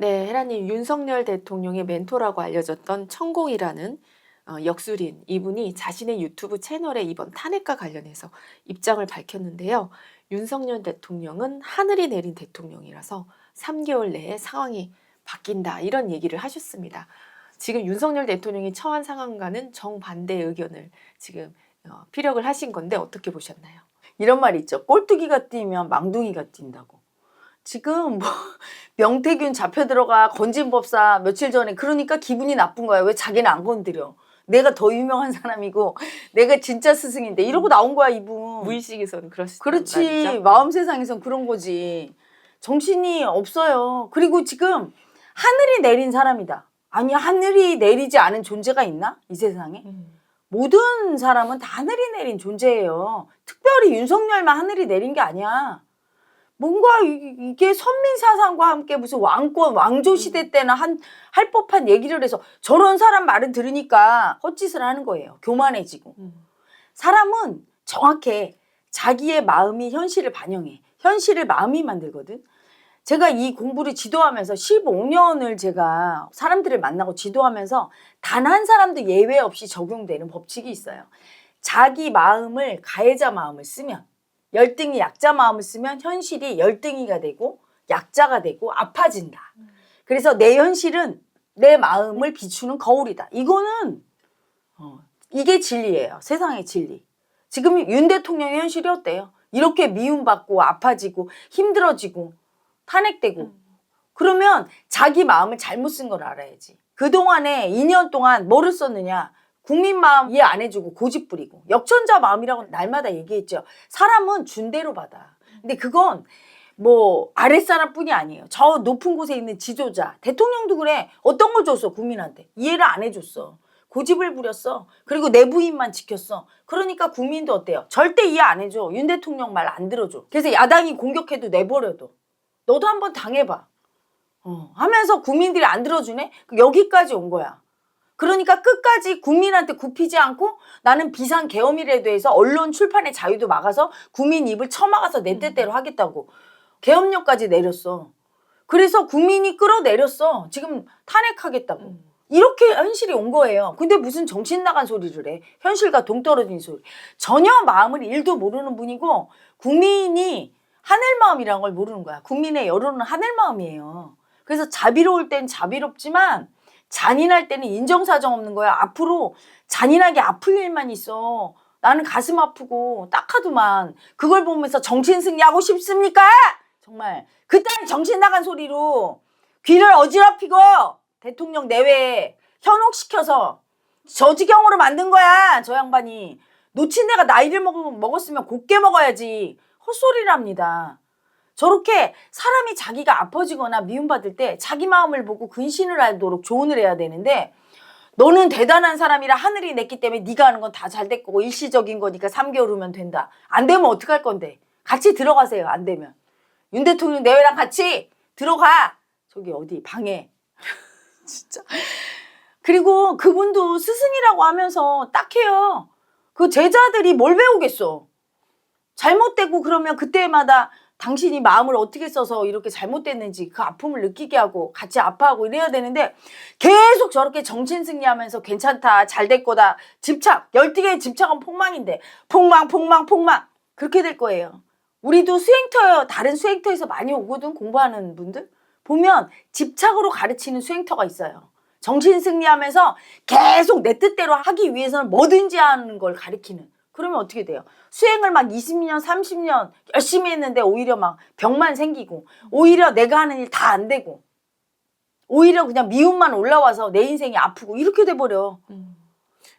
네, 혜라님 윤석열 대통령의 멘토라고 알려졌던 천공이라는 어, 역술인 이분이 자신의 유튜브 채널에 이번 탄핵과 관련해서 입장을 밝혔는데요. 윤석열 대통령은 하늘이 내린 대통령이라서 3개월 내에 상황이 바뀐다 이런 얘기를 하셨습니다. 지금 윤석열 대통령이 처한 상황과는 정반대의 의견을 지금 어, 피력을 하신 건데 어떻게 보셨나요? 이런 말 있죠. 꼴뚜기가 뛰면 망둥이가 뛴다고. 지금 뭐 명태균 잡혀 들어가 건진 법사 며칠 전에 그러니까 기분이 나쁜 거야. 왜 자기는 안 건드려? 내가 더 유명한 사람이고 내가 진짜 스승인데 이러고 나온 거야 이분. 무의식에서는 그렇지 그렇지 마음 세상에선 그런 거지. 정신이 없어요. 그리고 지금 하늘이 내린 사람이다. 아니 하늘이 내리지 않은 존재가 있나 이 세상에? 음. 모든 사람은 다 하늘이 내린 존재예요. 특별히 윤석열만 하늘이 내린 게 아니야. 뭔가 이- 이게 선민 사상과 함께 무슨 왕권 왕조 시대 때나 한 할 법한 얘기를 해서 저런 사람 말을 들으니까 헛짓을 하는 거예요. 교만해지고. 음. 사람은 정확해. 자기의 마음이 현실을 반영해. 현실을 마음이 만들거든. 제가 이 공부를 지도하면서 15년을 제가 사람들을 만나고 지도하면서 단 한 사람도 예외 없이 적용되는 법칙이 있어요. 자기 마음을 가해자 마음을 쓰면 열등이 약자 마음을 쓰면 현실이 열등이가 되고 약자가 되고 아파진다. 그래서 내 현실은 내 마음을 비추는 거울이다. 이거는 어, 이게 진리예요. 세상의 진리. 지금 윤 대통령의 현실이 어때요? 이렇게 미움받고 아파지고 힘들어지고 탄핵되고 그러면 자기 마음을 잘못 쓴 걸 알아야지. 그동안에 2년 동안 뭐를 썼느냐? 국민 마음 이해 안 해주고 고집 부리고 역전자 마음이라고 날마다 얘기했죠. 사람은 준 대로 받아. 근데 그건 뭐 아랫사람뿐이 아니에요. 저 높은 곳에 있는 지도자, 대통령도 그래. 어떤 걸 줬어 국민한테 이해를 안 해줬어. 고집을 부렸어. 그리고 내부인만 지켰어. 그러니까 국민도 어때요? 절대 이해 안 해줘. 윤 대통령 말 안 들어줘. 그래서 야당이 공격해도 내버려둬. 너도 한번 당해봐. 어, 하면서 국민들이 안 들어주네? 그 여기까지 온 거야. 그러니까 끝까지 국민한테 굽히지 않고 나는 비상 계엄이라도 해서 언론 출판의 자유도 막아서 국민 입을 쳐막아서 내 뜻대로 하겠다고 계엄령까지 내렸어. 그래서 국민이 끌어내렸어. 지금 탄핵하겠다고. 음. 이렇게 현실이 온 거예요. 근데 무슨 정신 나간 소리를 해. 현실과 동떨어진 소리. 전혀 마음을 일도 모르는 분이고 국민이 하늘 마음이라는 걸 모르는 거야. 국민의 여론은 하늘 마음이에요. 그래서 자비로울 땐 자비롭지만 잔인할 때는 인정사정 없는 거야. 앞으로 잔인하게 아플 일만 있어. 나는 가슴 아프고 딱하더만 그걸 보면서 정신 승리하고 싶습니까? 정말 그딴 정신 나간 소리로 귀를 어지럽히고 대통령 내외에 현혹시켜서 저지경으로 만든 거야 저 양반이 놓친 애가 나이를 먹, 먹었으면 곱게 먹어야지 헛소리랍니다 저렇게 사람이 자기가 아파지거나 미움받을 때 자기 마음을 보고 근신을 하도록 조언을 해야 되는데 너는 대단한 사람이라 하늘이 냈기 때문에 네가 하는 건 다잘 됐고 일시적인 거니까 3개월 후면 된다. 안 되면 어떡할 건데? 같이 들어가세요. 안 되면. 윤 대통령 내외랑 같이 들어가. 저기 어디 방에. 진짜. 그리고 그분도 스승이라고 하면서 딱해요. 그 제자들이 뭘 배우겠어. 잘못되고 그러면 그때마다 당신이 마음을 어떻게 써서 이렇게 잘못됐는지 그 아픔을 느끼게 하고 같이 아파하고 이래야 되는데 계속 저렇게 정신승리하면서 괜찮다 잘 될 거다 집착 열등의 집착은 폭망인데 폭망 폭망 폭망. 그렇게 될 거예요. 우리도 수행터 다른 수행터에서 많이 오거든 공부하는 분들? 보면 집착으로 가르치는 수행터가 있어요. 정신 승리하면서 계속 내 뜻대로 하기 위해서는 뭐든지 하는 걸 가르치는 그러면 어떻게 돼요? 수행을 막 20년, 30년 열심히 했는데 오히려 막 병만 생기고 오히려 내가 하는 일 다 안 되고 오히려 그냥 미움만 올라와서 내 인생이 아프고 이렇게 돼버려. 음.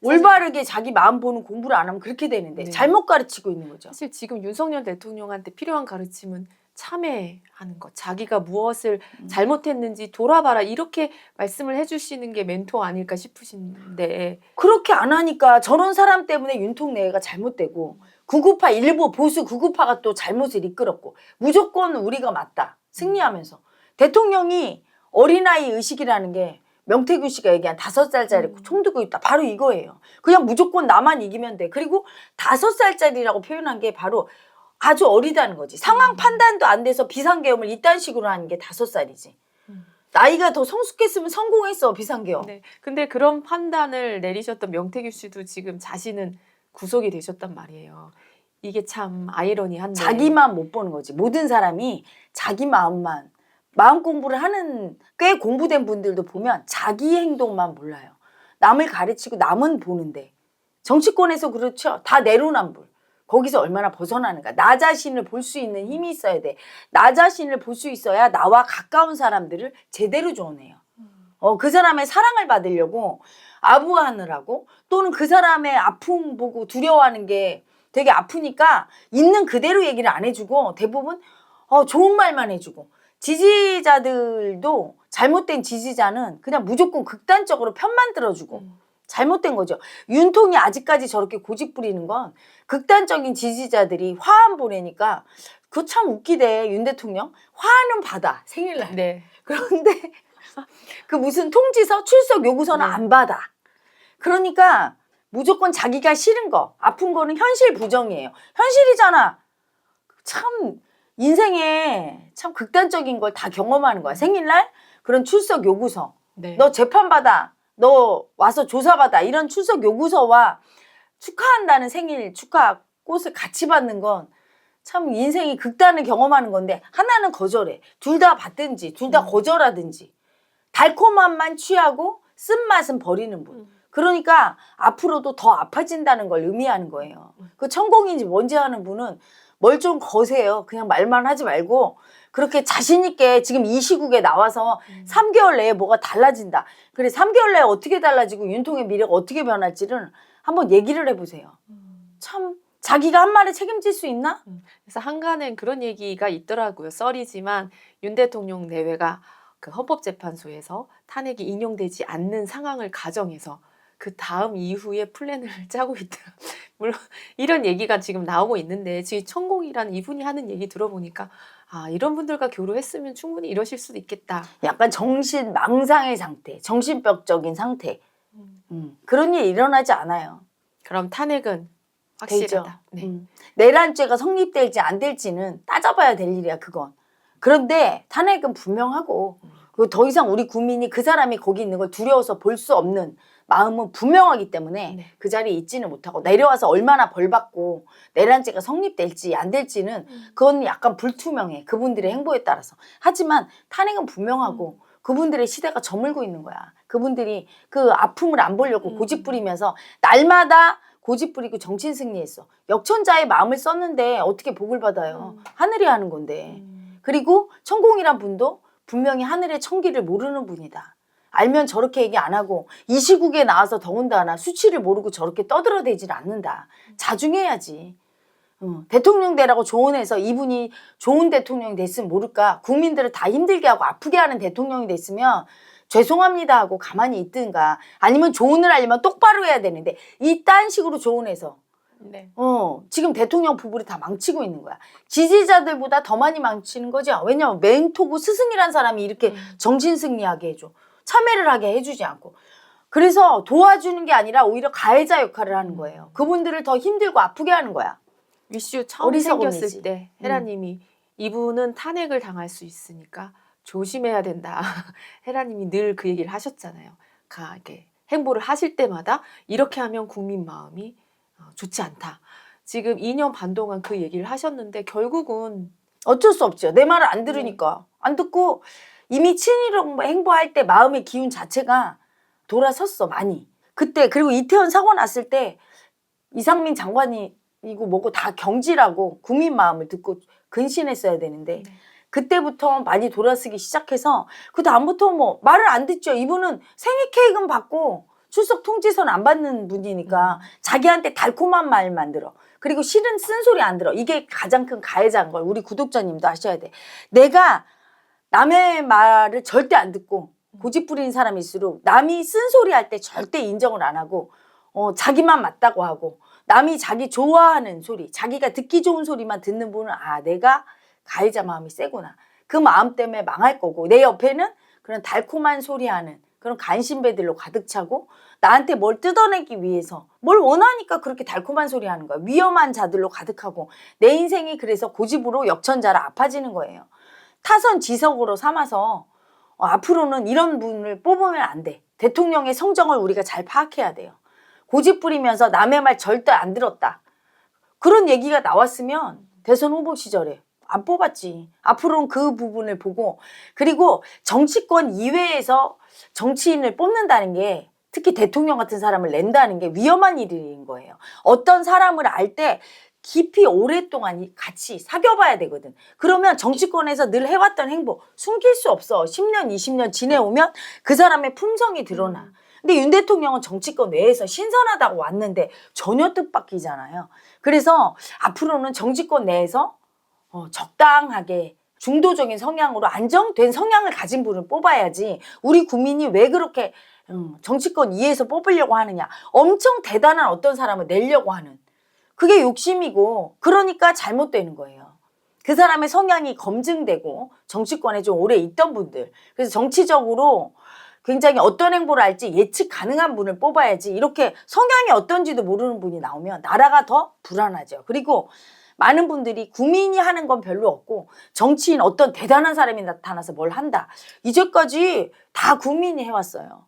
올바르게 자기 마음 보는 공부를 안 하면 그렇게 되는데 네. 잘못 가르치고 있는 거죠. 사실 지금 윤석열 대통령한테 필요한 가르침은 참회하는 것, 자기가 무엇을 음. 잘못했는지 돌아봐라 이렇게 말씀을 해주시는 게 멘토 아닐까 싶으신데 그렇게 안 하니까 저런 사람 때문에 윤통내가 잘못되고 구구파 일부 보수 구구파가 또 잘못을 이끌었고 무조건 우리가 맞다 승리하면서 대통령이 어린아이 의식이라는 게 명태균 씨가 얘기한 다섯 살짜리 음. 총 들고 있다 바로 이거예요. 그냥 무조건 나만 이기면 돼. 그리고 다섯 살짜리라고 표현한 게 바로 아주 어리다는 거지. 상황 음. 판단도 안 돼서 비상계엄을 이딴 식으로 하는 게 다섯 살이지. 음. 나이가 더 성숙했으면 성공했어 비상계엄. 네. 근데 그런 판단을 내리셨던 명태규 씨도 지금 자신은 구속이 되셨단 말이에요. 이게 참 아이러니한데. 자기만 못 보는 거지. 모든 사람이 자기 마음만 마음 공부를 하는 꽤 공부된 분들도 보면 자기 행동만 몰라요. 남을 가르치고 남은 보는데 정치권에서 그렇죠. 다 내로남불. 거기서 얼마나 벗어나는가. 나 자신을 볼 수 있는 힘이 있어야 돼. 나 자신을 볼 수 있어야 나와 가까운 사람들을 제대로 조언해요. 어, 그 사람의 사랑을 받으려고 아부하느라고 또는 그 사람의 아픔 보고 두려워하는 게 되게 아프니까 있는 그대로 얘기를 안 해주고 대부분 어, 좋은 말만 해주고 지지자들도 잘못된 지지자는 그냥 무조건 극단적으로 편만 들어주고 음. 잘못된 거죠. 윤통이 아직까지 저렇게 고집 부리는 건 극단적인 지지자들이 화안 보내니까 그거 참 웃기대 윤 대통령 화는 받아 생일날 네. 그런데 그 무슨 통지서 출석 요구서는 네. 안 받아. 그러니까 무조건 자기가 싫은 거, 아픈 거는 현실 부정이에요. 현실이잖아. 참 인생에 참 극단적인 걸 다 경험하는 거야. 생일날 그런 출석 요구서. 네. 너 재판 받아. 너 와서 조사받아. 이런 출석 요구서와 축하한다는 생일 축하 꽃을 같이 받는 건 참 인생이 극단을 경험하는 건데 하나는 거절해. 둘 다 받든지 둘다 음. 거절하든지. 달콤함만 취하고 쓴맛은 버리는 분. 음. 그러니까 앞으로도 더 아파진다는 걸 의미하는 거예요. 음. 그 천공인지 뭔지 하는 분은 뭘 좀 거세요. 그냥 말만 하지 말고 그렇게 자신 있게 지금 이 시국에 나와서 음. 3개월 내에 뭐가 달라진다. 그래 3개월 내에 어떻게 달라지고 윤통의 미래가 어떻게 변할지는 한번 얘기를 해보세요. 음. 참 자기가 한 말에 책임질 수 있나? 그래서 한간엔 그런 얘기가 있더라고요. 썰이지만 윤 대통령 내외가 그 헌법재판소에서 탄핵이 인용되지 않는 상황을 가정해서 그 다음 이후에 플랜을 짜고 있다. 물론 이런 얘기가 지금 나오고 있는데 지금 천공이라는 이분이 하는 얘기 들어보니까 아 이런 분들과 교류했으면 충분히 이러실 수도 있겠다. 약간 정신 망상의 상태, 정신병적인 상태. 음, 그런 일 일어나지 않아요. 그럼 탄핵은 확실하다. 네. 음. 내란죄가 성립될지 안 될지는 따져봐야 될 일이야 그건. 그런데 탄핵은 분명하고 음. 그리고 더 이상 우리 국민이 그 사람이 거기 있는 걸 두려워서 볼 수 없는 마음은 분명하기 때문에 네. 그 자리에 있지는 못하고 내려와서 얼마나 벌 받고 내란죄가 성립될지 안 될지는 음. 그건 약간 불투명해 그분들의 행보에 따라서 하지만 탄핵은 분명하고 그분들의 시대가 저물고 있는 거야 그분들이 그 아픔을 안 보려고 음. 고집 부리면서 날마다 고집 부리고 정신 승리했어 역천자의 마음을 썼는데 어떻게 복을 받아요 음. 하늘이 하는 건데 음. 그리고 천공이란 분도 분명히 하늘의 천기를 모르는 분이다. 알면 저렇게 얘기 안 하고 이 시국에 나와서 더군다나 수치를 모르고 저렇게 떠들어대질 않는다. 자중해야지. 어, 대통령 되라고 조언해서 이분이 좋은 대통령이 됐으면 모를까 국민들을 다 힘들게 하고 아프게 하는 대통령이 됐으면 죄송합니다 하고 가만히 있든가 아니면 조언을 하려면 똑바로 해야 되는데 이딴 식으로 조언해서 네. 어, 지금 대통령 부부를 다 망치고 있는 거야. 지지자들보다 더 많이 망치는 거죠. 왜냐면 멘토고 스승이란 사람이 이렇게 음. 정신 승리하게 해줘. 참여를 하게 해주지 않고. 그래서 도와주는 게 아니라 오히려 가해자 역할을 하는 거예요. 그분들을 더 힘들고 아프게 하는 거야. 위슈 처음 어리석음이지. 생겼을 때 헤라님이 이분은 탄핵을 당할 수 있으니까 조심해야 된다. 헤라님이 늘 그 얘기를 하셨잖아요. 가 이렇게 행보를 하실 때마다 이렇게 하면 국민 마음이 어, 좋지 않다. 지금 2년 반 동안 그 얘기를 하셨는데 결국은 어쩔 수 없죠. 내 말을 안 들으니까. 안 듣고 이미 친일 행보할 때 마음의 기운 자체가 돌아섰어, 많이. 그때, 그리고 이태원 사고 났을 때 이상민 장관이 이거 뭐고 다 경질하고 국민 마음을 듣고 근신했어야 되는데 네. 그때부터 많이 돌아서기 시작해서 그 다음부터 뭐 말을 안 듣죠. 이분은 생일 케이크는 받고 출석 통지서는 안 받는 분이니까 자기한테 달콤한 말 만 들어. 그리고 실은 쓴소리 안 들어. 이게 가장 큰 가해자인 걸 우리 구독자님도 아셔야 돼. 내가 남의 말을 절대 안 듣고 고집 부리는 사람일수록 남이 쓴소리 할 때 절대 인정을 안 하고 어, 자기만 맞다고 하고 남이 자기 좋아하는 소리, 자기가 듣기 좋은 소리만 듣는 분은 아 내가 가해자 마음이 세구나. 그 마음 때문에 망할 거고 내 옆에는 그런 달콤한 소리 하는 그런 간신배들로 가득 차고 나한테 뭘 뜯어내기 위해서 뭘 원하니까 그렇게 달콤한 소리 하는 거야. 위험한 자들로 가득하고 내 인생이 그래서 고집으로 역천자라 아파지는 거예요. 타선 지석으로 삼아서 어, 앞으로는 이런 분을 뽑으면 안 돼. 대통령의 성정을 우리가 잘 파악해야 돼요. 고집 부리면서 남의 말 절대 안 들었다. 그런 얘기가 나왔으면 대선 후보 시절에 안 뽑았지. 앞으로는 그 부분을 보고 그리고 정치권 이외에서 정치인을 뽑는다는 게 특히 대통령 같은 사람을 낸다는 게 위험한 일인 거예요. 어떤 사람을 알때 깊이 오랫동안 이- 같이 사귀어봐야 되거든. 그러면 정치권에서 늘 해왔던 행보 숨길 수 없어. 10년, 20년 지내오면 그 사람의 품성이 드러나. 음. 근데 윤 대통령은 정치권 내에서 신선하다고 왔는데 전혀 뜻밖이잖아요. 그래서 앞으로는 정치권 내에서 어, 적당하게 중도적인 성향으로 안정된 성향을 가진 분을 뽑아야지 우리 국민이 왜 그렇게 음, 정치권 이에서 뽑으려고 하느냐 엄청 대단한 어떤 사람을 내려고 하는 그게 욕심이고 그러니까 잘못되는 거예요. 그 사람의 성향이 검증되고 정치권에 좀 오래 있던 분들 그래서 정치적으로 굉장히 어떤 행보를 할지 예측 가능한 분을 뽑아야지 이렇게 성향이 어떤지도 모르는 분이 나오면 나라가 더 불안하죠. 그리고 많은 분들이 국민이 하는 건 별로 없고 정치인 어떤 대단한 사람이 나타나서 뭘 한다. 이제까지 다 국민이 해왔어요.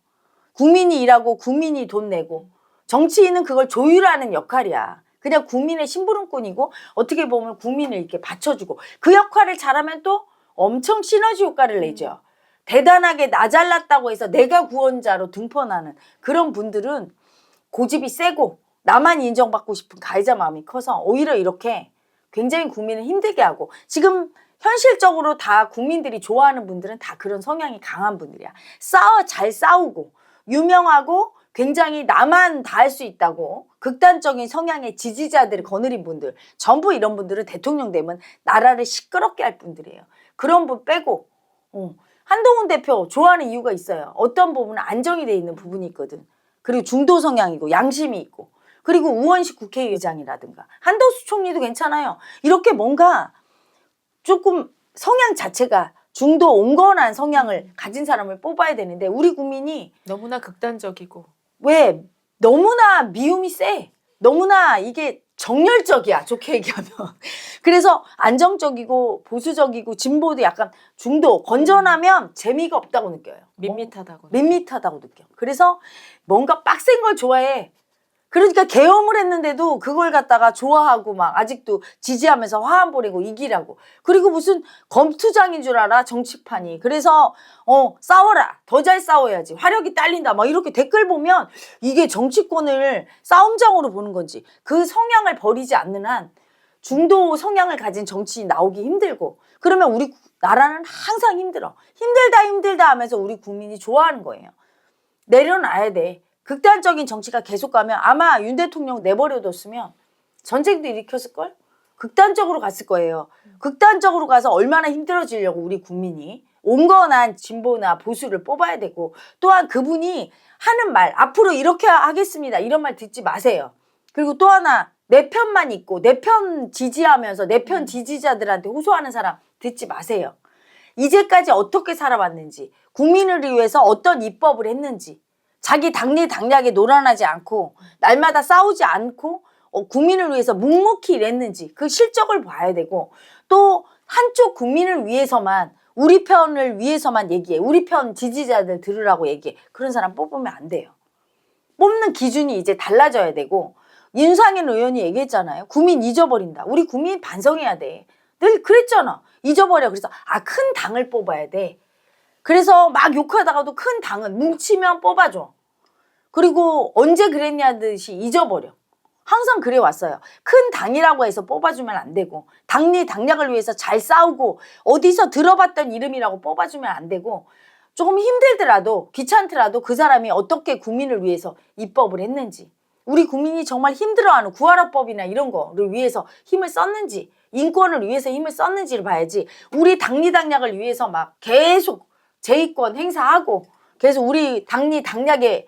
국민이 일하고 국민이 돈 내고 정치인은 그걸 조율하는 역할이야. 그냥 국민의 심부름꾼이고 어떻게 보면 국민을 이렇게 받쳐주고 그 역할을 잘하면 또 엄청 시너지 효과를 내죠. 대단하게 나 잘났다고 해서 내가 구원자로 등번하는 그런 분들은 고집이 세고 나만 인정받고 싶은 가해자 마음이 커서 오히려 이렇게 굉장히 국민을 힘들게 하고 지금 현실적으로 다 국민들이 좋아하는 분들은 다 그런 성향이 강한 분들이야. 싸워 잘 싸우고 유명하고 굉장히 나만 다 할 수 있다고 극단적인 성향의 지지자들을 거느린 분들 전부 이런 분들은 대통령 되면 나라를 시끄럽게 할 분들이에요. 그런 분 빼고 어, 한동훈 대표 좋아하는 이유가 있어요. 어떤 부분은 안정이 돼 있는 부분이 있거든. 그리고 중도 성향이고 양심이 있고 그리고 우원식 국회의장이라든가 한덕수 총리도 괜찮아요. 이렇게 뭔가 조금 성향 자체가 중도 온건한 성향을 가진 사람을 뽑아야 되는데 우리 국민이 너무나 극단적이고 왜 너무나 미움이 세. 너무나 이게 정열적이야. 좋게 얘기하면. 그래서 안정적이고 보수적이고 진보도 약간 중도 건전하면 재미가 없다고 느껴요. 밋밋하다고. 밋밋하다고 느껴. 그래서 뭔가 빡센 걸 좋아해. 그러니까 계엄을 했는데도 그걸 갖다가 좋아하고 막 아직도 지지하면서 화한 보내고 이기라고. 그리고 무슨 검투장인 줄 알아 정치판이. 그래서 어 싸워라 더 잘 싸워야지 화력이 딸린다 막 이렇게 댓글 보면 이게 정치권을 싸움장으로 보는 건지 그 성향을 버리지 않는 한 중도 성향을 가진 정치인 나오기 힘들고 그러면 우리 구- 나라는 항상 힘들어 힘들다 힘들다 하면서 우리 국민이 좋아하는 거예요. 내려놔야 돼. 극단적인 정치가 계속 가면 아마 윤 대통령 내버려뒀으면 전쟁도 일으켰을걸? 극단적으로 갔을 거예요. 극단적으로 가서 얼마나 힘들어지려고 우리 국민이 온건한 진보나 보수를 뽑아야 되고 또한 그분이 하는 말 앞으로 이렇게 하겠습니다. 이런 말 듣지 마세요. 그리고 또 하나 내 편만 있고 내 편 지지하면서 내 편 지지자들한테 호소하는 사람 듣지 마세요. 이제까지 어떻게 살아왔는지 국민을 위해서 어떤 입법을 했는지 자기 당리 당략에 노란하지 않고 날마다 싸우지 않고 어, 국민을 위해서 묵묵히 일했는지 그 실적을 봐야 되고 또 한쪽 국민을 위해서만 우리 편을 위해서만 얘기해 우리 편 지지자들 들으라고 얘기해 그런 사람 뽑으면 안 돼요. 뽑는 기준이 이제 달라져야 되고 윤상현 의원이 얘기했잖아요. 국민 잊어버린다. 우리 국민 반성해야 돼. 늘 그랬잖아. 잊어버려. 그래서 아 큰 당을 뽑아야 돼. 그래서 막 욕하다가도 큰 당은 뭉치면 뽑아줘. 그리고 언제 그랬냐 듯이 잊어버려. 항상 그래 왔어요. 큰 당이라고 해서 뽑아주면 안 되고 당리 당략을 위해서 잘 싸우고 어디서 들어봤던 이름이라고 뽑아주면 안 되고 조금 힘들더라도 귀찮더라도 그 사람이 어떻게 국민을 위해서 입법을 했는지 우리 국민이 정말 힘들어하는 구하라법이나 이런 거를 위해서 힘을 썼는지 인권을 위해서 힘을 썼는지를 봐야지 우리 당리 당략을 위해서 막 계속 제의권 행사하고 계속 우리 당리 당략에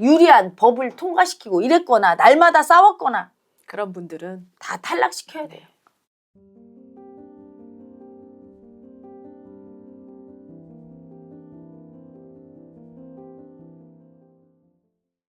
유리한 법을 통과시키고 이랬거나 날마다 싸웠거나 그런 분들은 다 탈락시켜야 돼요.